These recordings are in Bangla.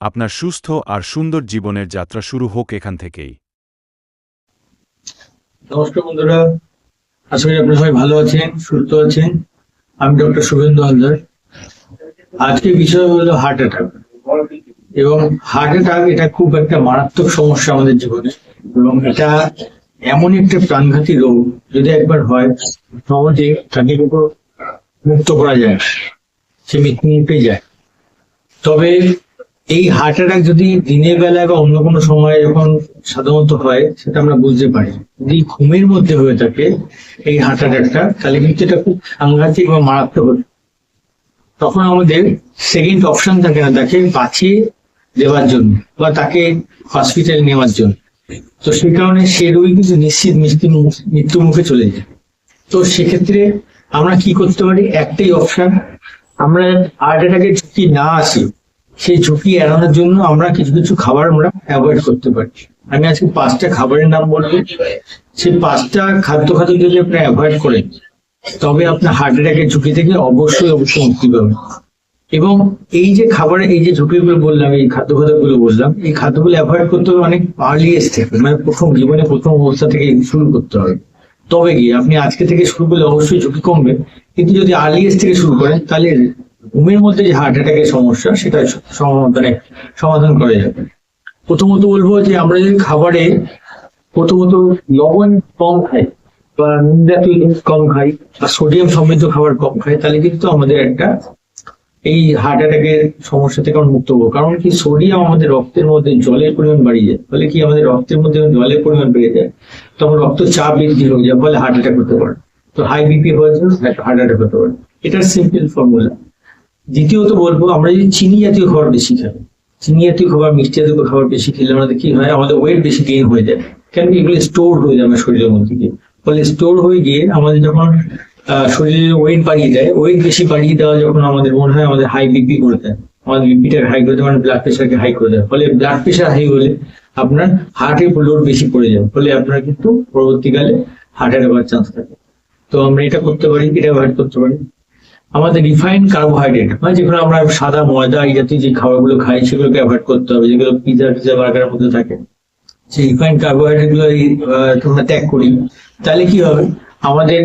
আপনার সুস্থ আর সুন্দর জীবনের যাত্রা শুরু হোক এখান থেকেই। নমস্কার বন্ধুরা, আশা করি আপনারা সবাই ভালো আছেন, সুস্থ আছেন। আমি ডক্টর শুভেন্দু হালদার। আজকের বিষয় হলো হার্ট অ্যাটাক এবং হার্ট অ্যাটাক এটা খুব একটা মারাত্মক সমস্যা আমাদের জীবনে। এবং এটা এমন একটা প্রাণঘাতী রোগ, যদি একবার হয়, সহজে তাকে মুক্ত করা যায়, সে মৃত্যু মুখে যায়। তবে এই হার্ট অ্যাটাক যদি দিনের বেলায় বা অন্য কোনো সময় যখন সাধারণত হয়, সেটা আমরা বুঝতে পারি। যদি ঘুমের মধ্যে হয়ে থাকে এই হার্ট অ্যাটাকটা তাহলে কিন্তু এটা খুব সাংঘাতিক বা মারাত্মক তখন আমাদের সেকেন্ড অপশন থাকে না, তাকে বাঁচিয়ে দেওয়ার জন্য বা তাকে হসপিটালে নেওয়ার জন্য। তো সেই কারণে সে রোগী কিন্তু নিশ্চিত মৃত্যু মৃত্যু মুখে চলে যায়। তো সেক্ষেত্রে আমরা কি করতে পারি? একটাই অপশন আমরা হার্ট অ্যাটাকের ঝুঁকি না আসি। সেই ঝুঁকি এড়ানোর জন্য আমরা কিছু কিছু খাবার আমরা অ্যাভয়েড করতে পারি আমি আজকে পাঁচটা খাবারের নাম বলব। সেই পাঁচটা খাদ্য খাদ্য যদি আপনি অ্যাভয়েড করেন, তবে আপনার হার্ট অ্যাটাকের ঝুঁকি থেকে অবশ্যই অবশ্যই মুক্তি পাবেন। এবং এই যে খাবারের এই যে ঝুঁকিগুলো বললাম, এই খাদ্য খাদ্যগুলো বললাম, এই খাদ্যগুলো অ্যাভয়েড করতে হবে অনেক আর্লি এজ থেকে মানে প্রথম জীবনে প্রথম অবস্থা থেকে শুরু করতে হবে। তবে গিয়ে আপনি আজকে থেকে শুরু করলে অবশ্যই ঝুঁকি কমবে। কিন্তু যদি আর্লি এজ থেকে শুরু করেন, তাহলে ঘুমের মধ্যে যে হার্ট অ্যাটাকের সমস্যা, সেটা সমাধানে, সমাধান করা যাবে প্রথমত বলব যে আমরা যদি খাবারে প্রথমত লবণ কম খাই বা নুন জাতীয় কম খাই বা সোডিয়াম সমৃদ্ধ খাবার কম খাই, তাহলে কিন্তু আমাদের একটা এই হার্ট অ্যাটাকের সমস্যা থেকে আমরা মুক্ত হব। কারণ কি সোডিয়াম আমাদের রক্তের মধ্যে জলের পরিমাণ বাড়িয়ে যায়, ফলে কি আমাদের রক্তের মধ্যে জলের পরিমাণ বেড়ে যায়, তখন রক্ত চাপ বৃদ্ধি হয়ে যায়, ফলে হার্ট অ্যাটাক হতে পারে। তো হাই বিপি হওয়ার জন্য হার্ট অ্যাটাক হতে পারে। এটা সিম্পল ফর্মুলা দ্বিতীয়ত বলব, আমরা যদি চিনি জাতীয় খাবার বেশি খাই, চিনি জাতীয় খাবার, মিষ্টি জাতীয় খাবার বেশি খেলে আমাদের কি হয়, আমাদের ওয়েট বেশি গেইন হয়ে যায়। কেন এগুলো স্টোর হয়ে যায় আমার শরীরের মধ্যে গিয়ে। ফলে স্টোর হয়ে গিয়ে আমাদের যখন শরীরের ওয়েট বাড়িয়ে দেয় ওয়েট বেশি বাড়িয়ে দেওয়া যখন আমাদের মনে হয় আমাদের হাই বিপি করে দেয়, আমাদের বিপিটাকে হাই করে দেয় মানে ব্লাড প্রেশারকে হাই করে দেয়। ফলে ব্লাড প্রেশার হাই হলে আপনার হার্টের লোড বেশি পড়ে যায়, ফলে আপনার কিন্তু পরবর্তীকালে হার্ট অ্যাটাক হওয়ার চান্স থাকে। তো আমরা এটা করতে পারি, এটা অ্যাভয়েড করতে পারি। আমাদের রিফাইন্ড কার্বোহাইড্রেট মানে যেগুলো আমরা সাদা ময়দা এই জাতীয় যে খাবারগুলো খাই, সেগুলোকে অ্যাভয়েড করতে হবে, যেগুলো পিজা পিজা বার্গারের মধ্যে থাকে। সেই রিফাইন্ড কার্বোহাইড্রেটগুলো তোমরা ত্যাগ করি। তাহলে কি হবে? আমাদের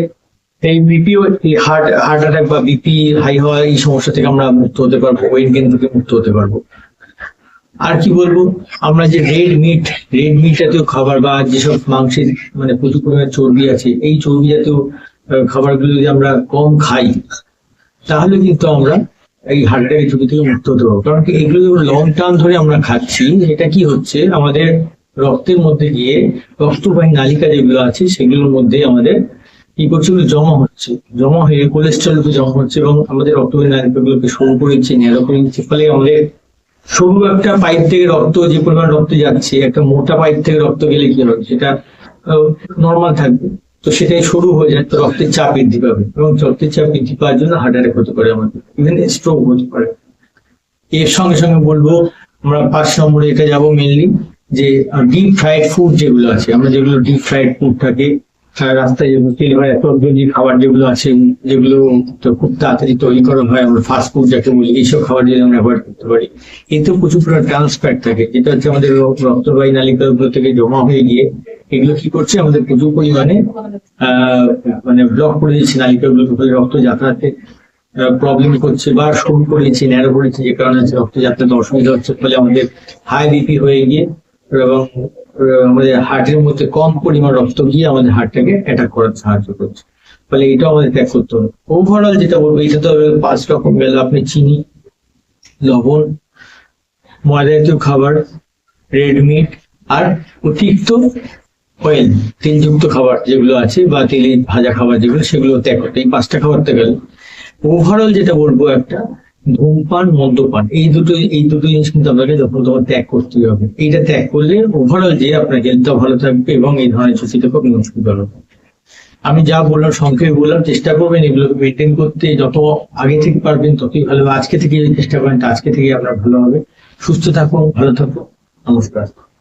এই বিপি হার্ট হার্ট অ্যাটাক বা বিপি হাই হওয়া এই সমস্যা থেকে আমরা মুক্ত হতে পারব ওয়েট গেন থেকে মুক্ত হতে পারব। আর কি বলব? আমরা যে রেড মিট রেড মিট জাতীয় খাবার বা যেসব মাংসের মানে প্রচুর পরিমাণে চর্বি আছে, এই চর্বি জাতীয় খাবারগুলো যদি আমরা কম খাই তাহলে কিন্তু আমরা এই হার্ট অ্যাটাকের ঝুঁকি থেকে মুক্ত হতে পারব। কারণ কি এগুলো যখন লং টার্ম ধরে আমরা খাচ্ছি, এটা কি হচ্ছে? আমাদের রক্তের মধ্যে গিয়ে রক্তবাহী নালিকা যেগুলো আছে, সেগুলোর মধ্যে আমাদের কি করছে? জমা হচ্ছে। জমা হয়ে কোলেস্ট্রল জমা হচ্ছে এবং আমাদের রক্তবাহী নালিকাগুলোকে সরু করে দিচ্ছে ন্যারো করে দিচ্ছে ফলে আমাদের সরু একটা পাইপ থেকে রক্ত, যে পরিমাণ রক্ত যাচ্ছে, একটা মোটা পাইপ থেকে রক্ত গেলে কি হবে? সেটা নর্মাল থাকবে। তো সেটাই সরু হয়ে যায়, তো রক্তের চাপ বৃদ্ধি পাবে। এবং রক্তের চাপ বৃদ্ধি পাওয়ার জন্য হার্ট অ্যাটাক হতে পারে আমাদের ইভেন স্ট্রোক হতে পারে। এর সঙ্গে সঙ্গে বলব, আমরা পাঁচ নম্বরে এটা যাব মেনলি যে ডিপ ফ্রাইড ফুড যেগুলো আছে, আমরা যেগুলো ডিপ ফ্রাইড ফুড থাকে রাস্তায় যেগুলো তেল হয়, এত যে খাবার যেগুলো আছে যেগুলো খুব তাড়াতাড়ি তৈরি করা হয়, আমরা ফাস্ট ফুড যাকে বলি, এইসব খাবার যদি আমরা অ্যাভয়েড করতে পারি। এতে প্রচুর পরিমাণ ট্রান্স থাকে, যেটা হচ্ছে আমাদের রক্তবাহী নালিকাগুলো থেকে জমা হয়ে গিয়ে এগুলো কি করছে? আমাদের প্রচুর পরিমাণে মানে ব্লক করে দিচ্ছে নালিকাগুলোকে রক্ত যাতায়াতে প্রবলেম করছে বা সরু করেছে ন্যারো করেছে, যে কারণে রক্ত যাতায়াতে অসুবিধা হচ্ছে, ফলে আমাদের হাই বিপি হয়ে গিয়ে এবং আমাদের হার্টের মধ্যে কম পরিমাণ রক্ত গিয়ে আমাদের হার্টটাকে অ্যাটাক করার সাহায্য করছে। ফলে এটাও আমাদের ত্যাগ করতে হবে। ওভারঅল যেটা বলব, এটা তো পাঁচ রকম গেল। আপনি চিনি, লবণ ময়দা জাতীয় খাবার রেড মিট আর অতিরিক্ত অয়েল তেলযুক্ত খাবার যেগুলো আছে বা তেলে ভাজা খাবার যেগুলো, সেগুলো ত্যাগ করতে। এই পাঁচটা খাবার ত্যাগ ওভারঅল যেটা বলব একটা, ধূমপান, মদ্যপান, এই দুটো এই দুটো জিনিস কিন্তু আপনাকে যখন তখন ত্যাগ করতে হবে। এইটা ত্যাগ করলে ওভারঅল যে আপনার হেলথটা ভালো থাকবে এবং এই ধরনের ঝুঁকি থেকে আপনি মুক্তি পাবেন আমি যা বললাম, সংক্ষেপে বললাম, চেষ্টা করবেন এগুলোকে মেনটেন করতে। যত আগে থেকে পারবেন, ততই ভালো। আজকে থেকে চেষ্টা করেন আজকে থেকে আপনার ভালো হবে। সুস্থ থাকুন, ভালো থাকুন। নমস্কার।